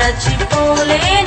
గడచిపోలే